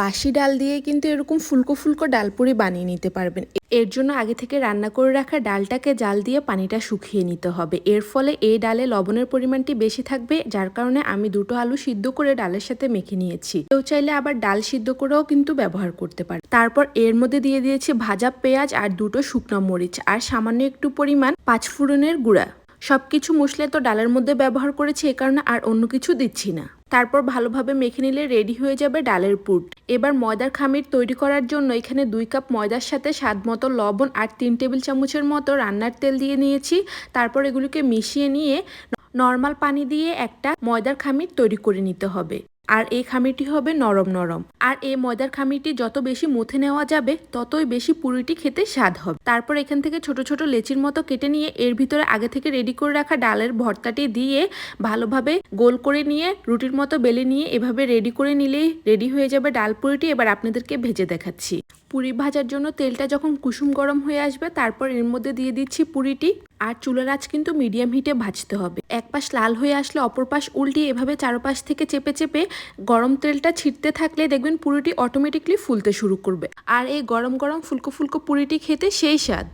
বাসি ডাল দিয়ে কিন্তু এরকম ফুলকো ফুলকো ডালপুরি বানিয়ে নিতে পারবেন। এর জন্য আগে থেকে রান্না করে রাখা ডালটাকে জাল দিয়ে পানিটা শুকিয়ে নিতে হবে। এর ফলে এই ডালে লবণের পরিমাণটি বেশি থাকবে, যার কারণে আমি দুটো আলু সিদ্ধ করে ডালের সাথে মেখে নিয়েছি। কেউ চাইলে আবার ডাল সিদ্ধ করেও কিন্তু ব্যবহার করতে পারে তারপর এর মধ্যে দিয়ে দিয়েছি ভাজা পেঁয়াজ আর দুটো শুকনো মরিচ আর সামান্য একটু পরিমাণ পাঁচফোড়নের গুঁড়া। সবকিছু মশলা তো ডালের মধ্যে ব্যবহার করেছি এ কারণে আর অন্য কিছু দিচ্ছি না। তারপর ভালোভাবে মেখে নিলে রেডি হয়ে যাবে ডালের পুর। এবার ময়দার খামির তৈরি করার জন্য এখানে দুই কাপ ময়দার সাথে স্বাদ মতো লবণ আর তিন টেবিল চামচের মতো রান্নার তেল দিয়ে নিয়েছি। তারপর এগুলিকে মিশিয়ে নিয়ে নর্মাল পানি দিয়ে একটা ময়দার খামির তৈরি করে নিতে হবে। আর এই খামিরটি হবে নরম নরম। আর এই ময়দার খামিরটি যত বেশি মুথে নেওয়া যাবে, ততই বেশি পুরিটি খেতে স্বাদ হবে। তারপর এখান থেকে ছোট ছোট লেচির মতো কেটে নিয়ে এর ভিতরে আগে থেকে রেডি করে রাখা ডালের ভর্তাটি দিয়ে ভালোভাবে গোল করে নিয়ে, রুটির মতো বেলে নিয়ে এভাবে রেডি করে নিলেই রেডি হয়ে যাবে ডাল পুরিটি। এবার আপনাদেরকে ভেজে দেখাচ্ছি। পুরি ভাজার জন্য তেলটা যখন কুসুম গরম হয়ে আসবে, তারপর এর মধ্যে দিয়ে দিচ্ছি পুরিটি। আর চুলার আঁচ কিন্তু মিডিয়াম হিটে ভাজতে হবে। এক পাশ লাল হয়ে আসলে অপর পাশ উল্টিয়ে এভাবে চারপাশ থেকে চেপে চেপে গরম তেলটা ছিটতে থাকলে দেখবেন পুরিটি অটোমেটিকলি ফুলতে শুরু করবে। আর এই গরম গরম ফুলকো ফুলকো পুরিটি খেতে সেই স্বাদ।